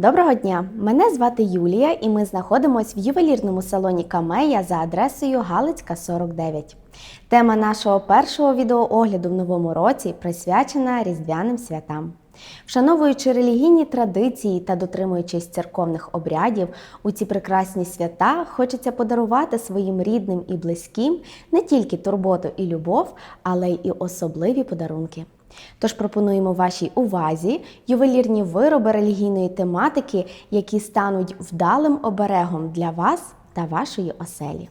Доброго дня! Мене звати Юлія, і ми знаходимося в ювелірному салоні Камея за адресою Галицька 49. Тема нашого першого відеоогляду в новому році присвячена Різдвяним святам. Вшановуючи релігійні традиції та дотримуючись церковних обрядів, у ці прекрасні свята хочеться подарувати своїм рідним і близьким не тільки турботу і любов, але й особливі подарунки. Тож пропонуємо вашій увазі ювелірні вироби релігійної тематики, які стануть вдалим оберегом для вас та вашої оселі.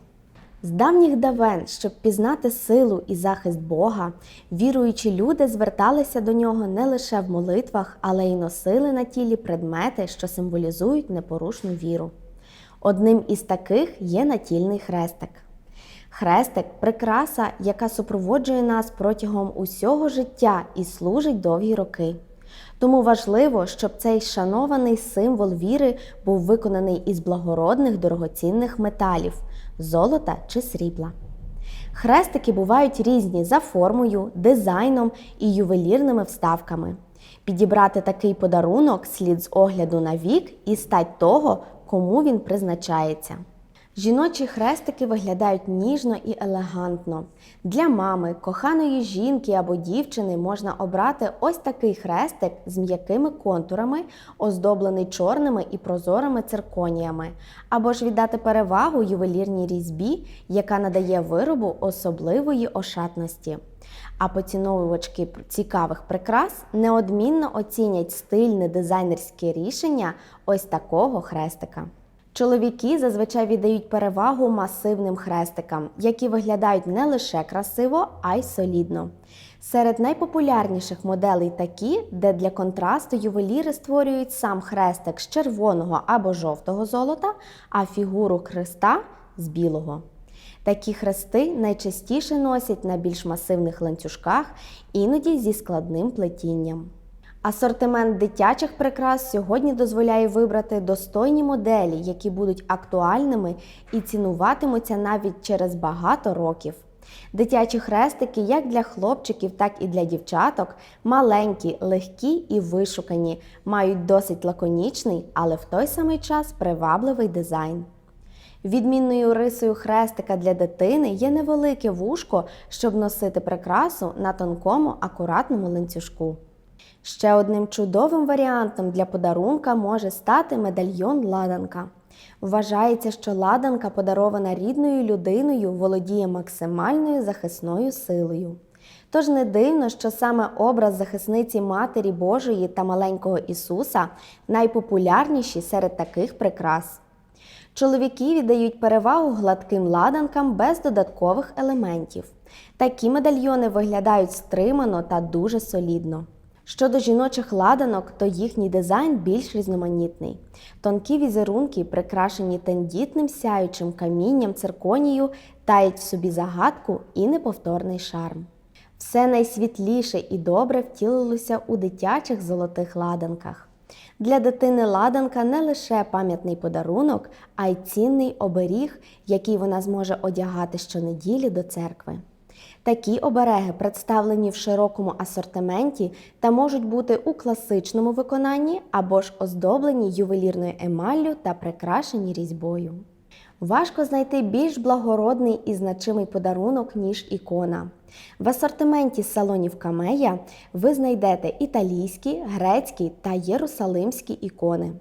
З давніх давен, щоб пізнати силу і захист Бога, віруючі люди зверталися до нього не лише в молитвах, але й носили на тілі предмети, що символізують непорушну віру. Одним із таких є натільний хрестик. Хрестик прикраса, яка супроводжує нас протягом усього життя і служить довгі роки. Тому важливо, щоб цей шанований символ віри був виконаний із благородних дорогоцінних металів золота чи срібла. Хрестики бувають різні за формою, дизайном і ювелірними вставками. Підібрати такий подарунок слід з огляду на вік і стать того, кому він призначається. Жіночі хрестики виглядають ніжно і елегантно. Для мами, коханої жінки або дівчини можна обрати ось такий хрестик з м'якими контурами, оздоблений чорними і прозорими цирконіями, або ж віддати перевагу ювелірній різьбі, яка надає виробу особливої ошатності. А поціновувачки цікавих прикрас неодмінно оцінять стильне дизайнерське рішення ось такого хрестика. Чоловіки зазвичай віддають перевагу масивним хрестикам, які виглядають не лише красиво, а й солідно. Серед найпопулярніших моделей такі, де для контрасту ювеліри створюють сам хрестик з червоного або жовтого золота, а фігуру хреста з білого. Такі хрести найчастіше носять на більш масивних ланцюжках, іноді зі складним плетінням. Асортимент дитячих прикрас сьогодні дозволяє вибрати достойні моделі, які будуть актуальними і цінуватимуться навіть через багато років. Дитячі хрестики, як для хлопчиків, так і для дівчаток, маленькі, легкі і вишукані, мають досить лаконічний, але в той самий час привабливий дизайн. Відмінною рисою хрестика для дитини є невелике вушко, щоб носити прикрасу на тонкому, акуратному ланцюжку. Ще одним чудовим варіантом для подарунка може стати медальйон ладанка. Вважається, що ладанка, подарована рідною людиною, володіє максимальною захисною силою. Тож не дивно, що саме образ захисниці Матері Божої та маленького Ісуса найпопулярніші серед таких прикрас. Чоловіки віддають перевагу гладким ладанкам без додаткових елементів. Такі медальйони виглядають стримано та дуже солідно. Щодо жіночих ладанок, то їхній дизайн більш різноманітний. Тонкі візерунки, прикрашені тендітним сяючим камінням цирконію, таять в собі загадку і неповторний шарм. Все найсвітліше і добре втілилося у дитячих золотих ладанках. Для дитини ладанка не лише пам'ятний подарунок, а й цінний оберіг, який вона зможе одягати щонеділі до церкви. Такі обереги представлені в широкому асортименті та можуть бути у класичному виконанні або ж оздоблені ювелірною емаллю та прикрашені різьбою. Важко знайти більш благородний і значимий подарунок, ніж ікона. В асортименті салонів Камея ви знайдете італійські, грецькі та єрусалимські ікони.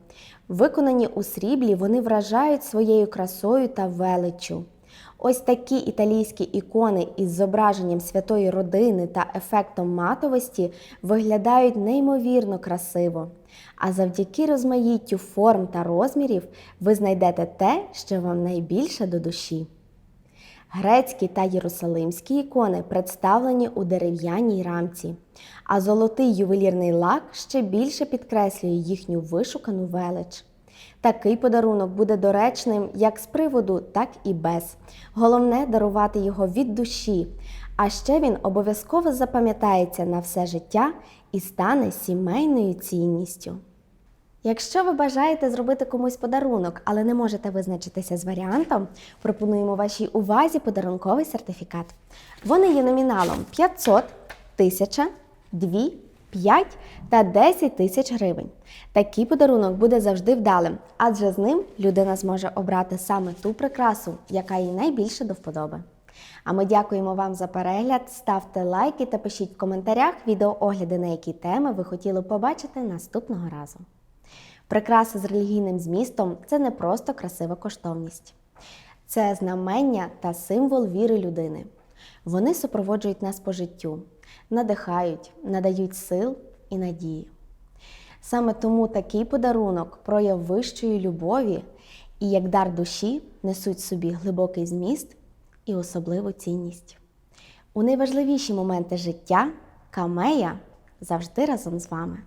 Виконані у сріблі, вони вражають своєю красою та величчю. Ось такі італійські ікони із зображенням святої родини та ефектом матовості виглядають неймовірно красиво. А завдяки розмаїттю форм та розмірів ви знайдете те, що вам найбільше до душі. Грецькі та єрусалимські ікони представлені у дерев'яній рамці, а золотий ювелірний лак ще більше підкреслює їхню вишукану велич. Такий подарунок буде доречним як з приводу, так і без. Головне дарувати його від душі, а ще він обов'язково запам'ятається на все життя і стане сімейною цінністю. Якщо ви бажаєте зробити комусь подарунок, але не можете визначитися з варіантом, пропонуємо вашій увазі подарунковий сертифікат. Вони є номіналом 500, 1000, 2, 5 та 10 тисяч гривень. Такий подарунок буде завжди вдалим, адже з ним людина зможе обрати саме ту прикрасу, яка їй найбільше до вподоби. А ми дякуємо вам за перегляд. Ставте лайки та пишіть в коментарях відеоогляди, на які теми ви хотіли побачити наступного разу. Прикраси з релігійним змістом це не просто красива коштовність. Це знамення та символ віри людини. Вони супроводжують нас по життю, надихають, надають сил і надії. Саме тому такий подарунок прояв вищої любові і як дар душі несуть собі глибокий зміст і особливу цінність. У найважливіші моменти життя камея завжди разом з вами.